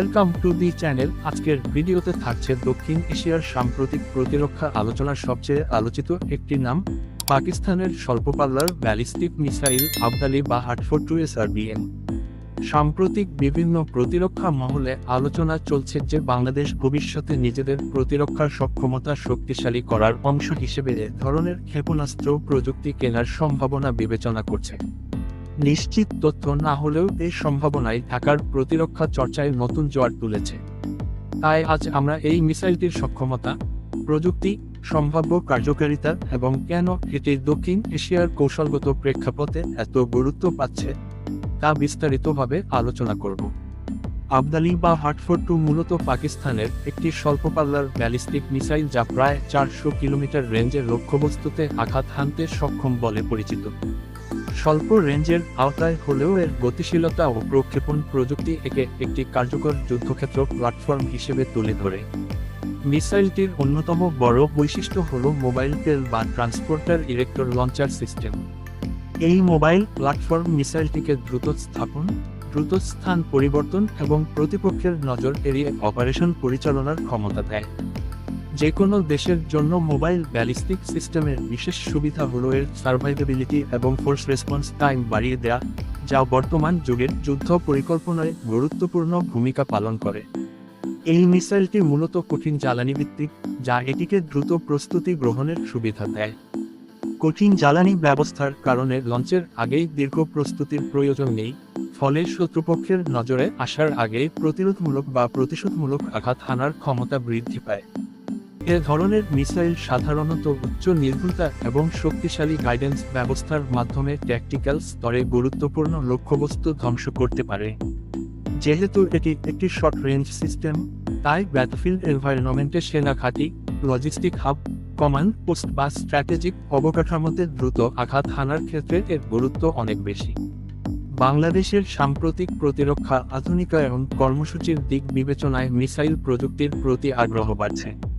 Welcome to the channel আজকের ভিডিওতে থাকছে দক্ষিণ এশিয়ার সাম্প্রতিক প্রতিরক্ষা আলোচনার সবচেয়ে আলোচিত একটি নাম, পাকিস্তানের স্বল্পপাল্লার ব্যালিস্টিক মিসাইল আবদালি বা হাটফোর টু এসআরবিএম সাম্প্রতিক বিভিন্ন প্রতিরক্ষা মহলে আলোচনা চলছে যে বাংলাদেশ ভবিষ্যতে নিজেদের প্রতিরক্ষার সক্ষমতা শক্তিশালী করার অংশ হিসেবে এ ধরনের ক্ষেপণাস্ত্র প্রযুক্তি কেনার সম্ভাবনা বিবেচনা করছে। নিশ্চিত তথ্য না হলেও এই সম্ভাবনায় ঢাকার প্রতিরক্ষা চর্চায় নতুন জোয়ার তুলেছে। তাই আজ আমরা এই মিসাইলটির সক্ষমতা, প্রযুক্তি, সম্ভাব্য কার্যকারিতা এবং কেন এটি দক্ষিণ এশিয়ার কৌশলগত প্রেক্ষাপটে এত গুরুত্ব পাচ্ছে, তা বিস্তারিতভাবে আলোচনা করব। আবদালি বা হার্টফোর্ড টু মূলত পাকিস্তানের একটি স্বল্পপাল্লার ব্যালিস্টিক মিসাইল যা প্রায় চারশো কিলোমিটার রেঞ্জের লক্ষ্যবস্তুতে আঘাত হানতে সক্ষম বলে পরিচিত। স্বল্প রেঞ্জের আওতায় হলেও এর গতিশীলতা ও প্রক্ষেপণ প্রযুক্তি একে একটি কার্যকর যুদ্ধক্ষেত্র প্ল্যাটফর্ম হিসেবে তুলে ধরে। মিসাইলটির অন্যতম বড় বৈশিষ্ট্য হল মোবাইল তেল বা ট্রান্সপোর্টার ইলেক্টর লঞ্চার সিস্টেম। এই মোবাইল প্ল্যাটফর্ম মিসাইলটিকে দ্রুত স্থাপন, দ্রুত স্থান পরিবর্তন এবং প্রতিপক্ষের নজর এড়িয়ে অপারেশন পরিচালনার ক্ষমতা দেয়। যে কোনো দেশের জন্য মোবাইল ব্যালিস্টিক সিস্টেমের বিশেষ সুবিধা হল এর সার্ভাইভেবিলিটি এবং ফোর্স রেসপন্স টাইম বাড়িয়ে দেয়া, যা বর্তমান যুগের যুদ্ধ পরিকল্পনায় গুরুত্বপূর্ণ ভূমিকা পালন করে। এই মিসাইলটি মূলত কঠিন জ্বালানি ভিত্তিক যা এটিকে দ্রুত প্রস্তুতি গ্রহণের সুবিধা দেয়। কঠিন জ্বালানি ব্যবস্থার কারণে লঞ্চের আগেই দীর্ঘ প্রস্তুতির প্রয়োজন নেই, ফলে শত্রুপক্ষের নজরে আসার আগেই প্রতিরোধমূলক বা প্রতিশোধমূলক আঘাত হানার ক্ষমতা বৃদ্ধি পায়। এ ধরনের মিসাইল সাধারণত উচ্চ নির্ভুলতা এবং শক্তিশালী গাইডেন্স ব্যবস্থার মাধ্যমে ট্যাকটিক্যাল স্তরে গুরুত্বপূর্ণ লক্ষ্যবস্তু ধ্বংস করতে পারে। যেহেতু এটি একটি শর্ট রেঞ্জ সিস্টেম তাই ব্যাটফিল্ড এনভায়রনমেন্টে সেনা ঘাঁটি লজিস্টিক হাব কমান্ড পোস্ট বা স্ট্র্যাটেজিক অবকাঠামোতে দ্রুত আঘাত হানার ক্ষেত্রে এর গুরুত্ব অনেক বেশি। বাংলাদেশের সাম্প্রতিক প্রতিরক্ষা, আধুনিকায়ন কর্মসূচির দিক বিবেচনায় মিসাইল প্রযুক্তির প্রতি আগ্রহ বাড়ছে।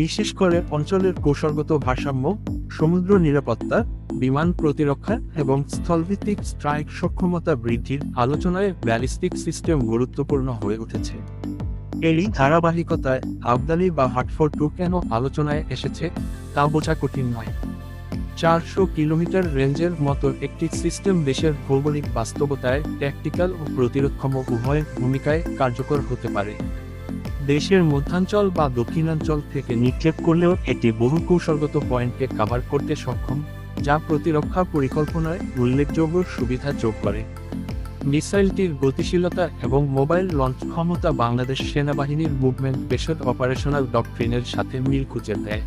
বিশেষ করে অঞ্চলের কৌশলগত ভারসাম্য, সমুদ্র নিরাপত্তা, বিমান প্রতিরক্ষা এবং স্থলভিত্তিক স্ট্রাইক সক্ষমতা বৃদ্ধির আলোচনায় ব্যালিস্টিক সিস্টেম গুরুত্বপূর্ণ হয়ে উঠেছে। এরই ধারাবাহিকতায় আবদালি বা হাটফোর্ড টু কেন আলোচনায় এসেছে, তা বোঝা কঠিন নয়। চারশো কিলোমিটার রেঞ্জের মতো একটি সিস্টেম দেশের ভৌগোলিক বাস্তবতায় ট্যাকটিক্যাল ও প্রতিরক্ষম উভয় ভূমিকায় কার্যকর হতে পারে। দেশের মধ্যাঞ্চল বা দক্ষিণাঞ্চল থেকে নিক্ষেপ করলেও এটি বহু কৌশলগত পয়েন্টকে কাভার করতে সক্ষম, যা প্রতিরক্ষা পরিকল্পনায় উল্লেখযোগ্য সুবিধা যোগ করে। মিসাইলটির গতিশীলতা এবং মোবাইল লঞ্চ ক্ষমতা বাংলাদেশ সেনাবাহিনীর মুভমেন্ট বেসড অপারেশনাল ডক্ট্রিনের সাথে মিল খুঁজে দেয়।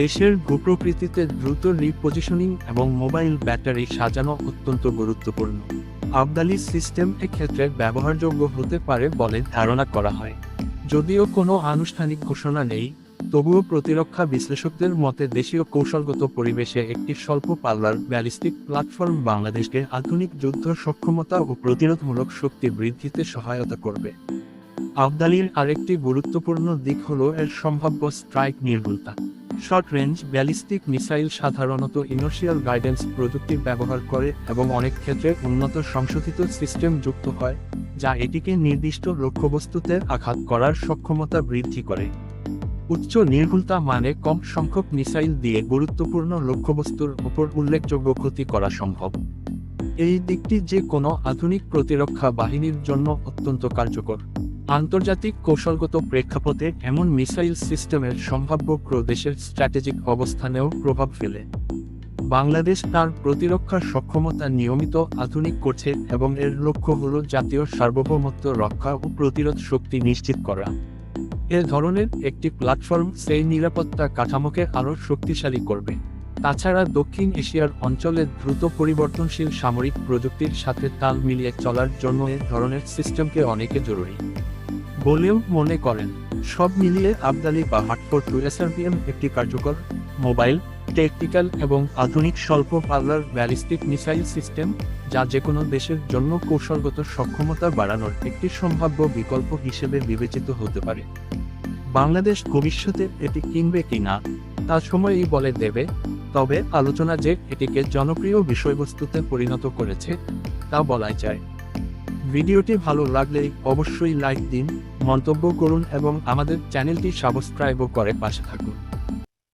দেশের ভূপ্রকৃতিতে দ্রুত রিপোজিশনিং এবং মোবাইল ব্যাটারি সাজানো অত্যন্ত গুরুত্বপূর্ণ। আবদালি সিস্টেম এক্ষেত্রে ব্যবহারযোগ্য হতে পারে বলে ধারণা করা হয়। যদিও কোনো আনুষ্ঠানিক ঘোষণা নেই, তবুও প্রতিরক্ষা বিশ্লেষকদের মতে দেশীয় কৌশলগত পরিবেশে একটি স্বল্প পাল্লার ব্যালিস্টিক প্ল্যাটফর্ম বাংলাদেশকে আধুনিক যুদ্ধ সক্ষমতা ও প্রতিরোধমূলক শক্তি বৃদ্ধিতে সহায়তা করবে। আবদালির আরেকটি গুরুত্বপূর্ণ দিক হল এর সম্ভাব্য স্ট্রাইক নির্ভুলতা। শর্ট রেঞ্জ ব্যালিস্টিক মিসাইল সাধারণত ইনার্শিয়াল গাইডেন্স প্রযুক্তি ব্যবহার করে এবং অনেক ক্ষেত্রে উন্নত সংশোধিত সিস্টেম যুক্ত হয় যা এটিকে নির্দিষ্ট লক্ষ্যবস্তুতে আঘাত করার সক্ষমতা বৃদ্ধি করে। উচ্চ নির্ভুলতা মানে কম সংখ্যক মিসাইল দিয়ে গুরুত্বপূর্ণ লক্ষ্যবস্তুর উপর উল্লেখযোগ্য ক্ষতি করা সম্ভব। এই দিকটি যে কোনো আধুনিক প্রতিরক্ষা বাহিনীর জন্য অত্যন্ত কার্যকর। আন্তর্জাতিক কৌশলগত প্রেক্ষাপটে এমন মিসাইল সিস্টেমের সম্ভাব্য প্রদেশের স্ট্র্যাটেজিক অবস্থানেও প্রভাব ফেলে। বাংলাদেশ তার প্রতিরক্ষা সক্ষমতা নিয়মিত আধুনিক করছে এবং এর লক্ষ্য হল জাতীয় সার্বভৌমত্ব রক্ষা ও প্রতিরোধ শক্তি নিশ্চিত করা। এ ধরনের একটি প্ল্যাটফর্ম সেই নিরাপত্তা কাঠামোকে আরও শক্তিশালী করবে। তাছাড়া দক্ষিণ এশিয়ার অঞ্চলে দ্রুত পরিবর্তনশীল সামরিক প্রযুক্তির সাথে তাল মিলিয়ে চলার জন্য এ ধরনের সিস্টেমকে অনেকে জরুরি। বলেও মনে করেন, সব মিলিয়ে আবদালি বা হাটফোর্ড টু এসআরপিএম একটি কার্যকর মোবাইল টেকনিক্যাল এবং আধুনিক স্বল্প পাল্লার ব্যালিস্টিক মিসাইল সিস্টেম, যা যে কোনো দেশের জন্য কৌশলগত সক্ষমতা বাড়ানোর একটি সম্ভাব্য বিকল্প হিসেবে বিবেচিত হতে পারে। বাংলাদেশ ভবিষ্যতে এটি কিনবে কিনা তা সময়ই বলে দেবে, তবে আলোচনা যে এটিকে জনপ্রিয় বিষয়বস্তুতে পরিণত করেছে, তা বলাই যায়। ভিডিওটি ভালো লাগলে অবশ্যই লাইক দিন, মন্তব্য করুন এবং আমাদের চ্যানেলটি সাবস্ক্রাইবও করে পাশে থাকুন।